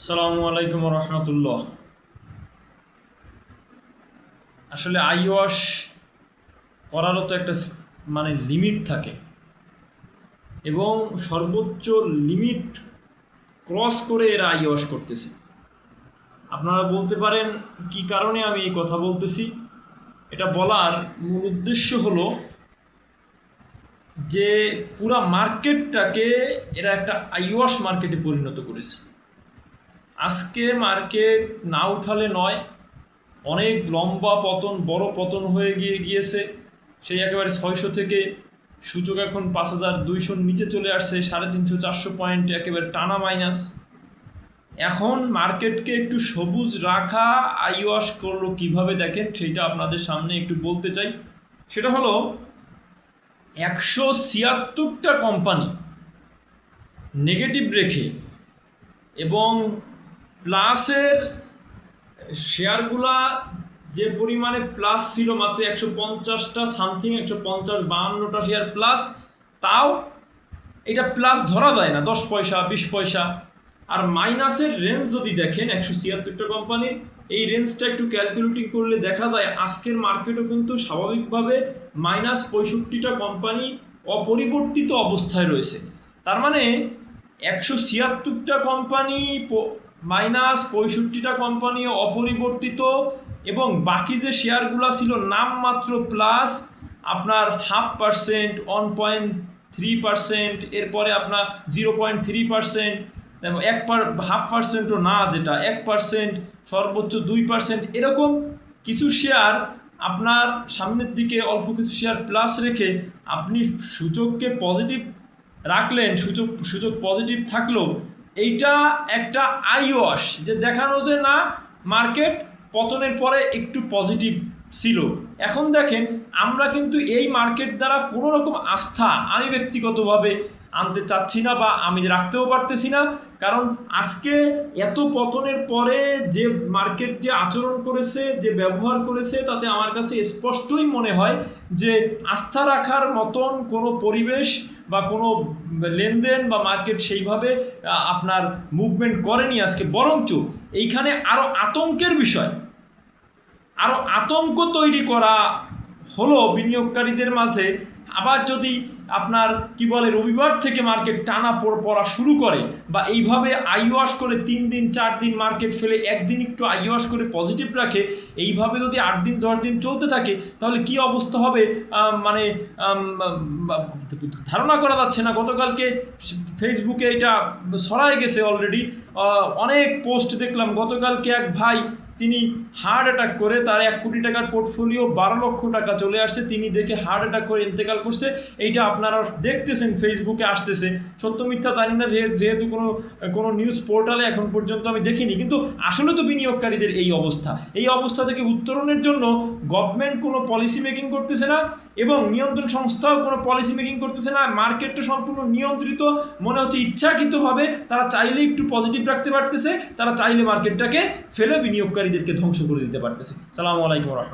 আসসালামু আলাইকুম রহমতুল্লাহ আসলে আই ওয়াশ করারও তো একটা মানে লিমিট থাকে। এবং সর্বোচ্চ লিমিট ক্রস করে এরা আই ওয়াশ করতেছে। আপনারা বলতে পারেন কি কারণে আমি এই কথা বলতেছি? এটা বলার মূল উদ্দেশ্য হলো যে পুরা মার্কেটটাকে এরা একটা আইওয়াশ মার্কেটে পরিণত করেছে। আজকে মার্কেট না উঠালে নয়, অনেক লম্বা পতন, বড় পতন হয়ে গিয়ে গিয়েছে। সেই একেবারে ছয়শো থেকে সূচক এখন পাঁচ হাজার দুইশোর নিচে চলে আসছে, সাড়ে তিনশো, চারশো পয়েন্ট একেবারে টানা মাইনাস। এখন মার্কেটকে একটু সবুজ রাখা আইওয়াশ করল কীভাবে দেখেন, সেটা আপনাদের সামনে একটু বলতে চাই। সেটা হলো, একশো ছিয়াত্তরটা কোম্পানি নেগেটিভ রেখে এবং প্লাসের শেয়ারগুলা যে পরিমাণে প্লাস ছিল মাত্র একশো পঞ্চাশটা, সামথিং একশো পঞ্চাশ, বাহান্নটা শেয়ার প্লাস, তাও এটা প্লাস ধরা যায় না, দশ পয়সা, বিশ পয়সা। আর মাইনাসের রেঞ্জ যদি দেখেন, একশো ছিয়াত্তরটা কোম্পানির এই রেঞ্জটা একটু ক্যালকুলেটিং করলে দেখা যায় আজকের মার্কেটও কিন্তু স্বাভাবিকভাবে মাইনাস পঁয়ষট্টিটা কোম্পানি অপরিবর্তিত অবস্থায় রয়েছে। তার মানে একশো ছিয়াত্তরটা কোম্পানি মাইনাস পঁয়ষট্টিটা কোম্পানি অপরিবর্তিত এবং বাকি যে শেয়ারগুলো ছিল নামমাত্র প্লাস আপনার half percent one point three percent এরপরে আপনার জিরো পয়েন্ট থ্রি পার্সেন্ট এক পার হাফ পার্সেন্টও না যেটা, এক পার্সেন্ট সর্বোচ্চ দুই পার্সেন্ট এরকম কিছু শেয়ার আপনার সামনের দিকে অল্প কিছু শেয়ার প্লাস রেখে আপনি সূচককে পজিটিভ রাখলেন, সূচক সূচক পজিটিভ থাকল এইটা একটা আইওয়াশ যে দেখানো যে না মার্কেট পতনের পরে একটু পজিটিভ ছিল। এখন দেখেন, আমরা কিন্তু এই মার্কেট দ্বারা কোনো রকম আস্থা আমি ব্যক্তিগতভাবে আনতে চাচ্ছি না বা আমি রাখতেও পারতেছি না। কারণ আজকে এত পতনের পরে যে মার্কেট যে আচরণ করেছে, যে ব্যবহার করেছে, তাতে আমার কাছে স্পষ্টই মনে হয় যে আস্থা রাখার মতন কোনো পরিবেশ বা কোনো লেনদেন বা মার্কেট সেইভাবে আপনার মুভমেন্ট করেনি আজকে, বরঞ্চ এইখানে আরও আতঙ্কের বিষয়। আরও আতঙ্ক তৈরি করা হলো বিনিয়োগকারীদের মাঝে। আবার যদি আপনার কি বলে, রবিবার থেকে মার্কেট টানা পড়- শুরু করে বা এইভাবে আইওয়াশ করে তিন দিন, চার দিন মার্কেট ফেলে, একদিন একটু আইওয়াশ করে পজিটিভ রাখে, এইভাবে যদি আট দিন, দশ দিন চলতে থাকে, তাহলে কি অবস্থা হবে? মানে ধারণা করা যাচ্ছে না। গতকালকে ফেসবুকে এটা ছড়ায় গেছে অলরেডি অনেক পোস্ট দেখলাম। গতকালকে এক ভাই তিনি হার্ট অ্যাটাক করে তার এক কোটি টাকার পোর্টফোলিও বারো লক্ষ টাকা চলে আসছে। তিনি দেখে হার্ট অ্যাটাক করে ইন্তেকাল করছে। এইটা আপনারা দেখতেছেন, ফেসবুকে আসতেছে। সত্য মিথ্যা জানি না যেহেতু কোনো কোনো নিউজ পোর্টালে এখন পর্যন্ত আমি দেখিনি। কিন্তু আসলে তো বিনিয়োগকারীদের এই অবস্থা। এই অবস্থা থেকে উত্তরণের জন্য গভর্নমেন্ট কোনো পলিসি মেকিং করতেছে না এবং নিয়ন্ত্রণ সংস্থাও কোনো পলিসি মেকিং করতেছে না। মার্কেটটা সম্পূর্ণ নিয়ন্ত্রিত। মনে হচ্ছে ইচ্ছাকৃতভাবে তারা চাইলে একটু পজিটিভ রাখতে পারতেছে। তারা চাইলে মার্কেটটাকে ফেলে বিনিয়োগকারীদেরকে ধ্বংস করে দিতে পারতেছে। সালামু আলাইকুম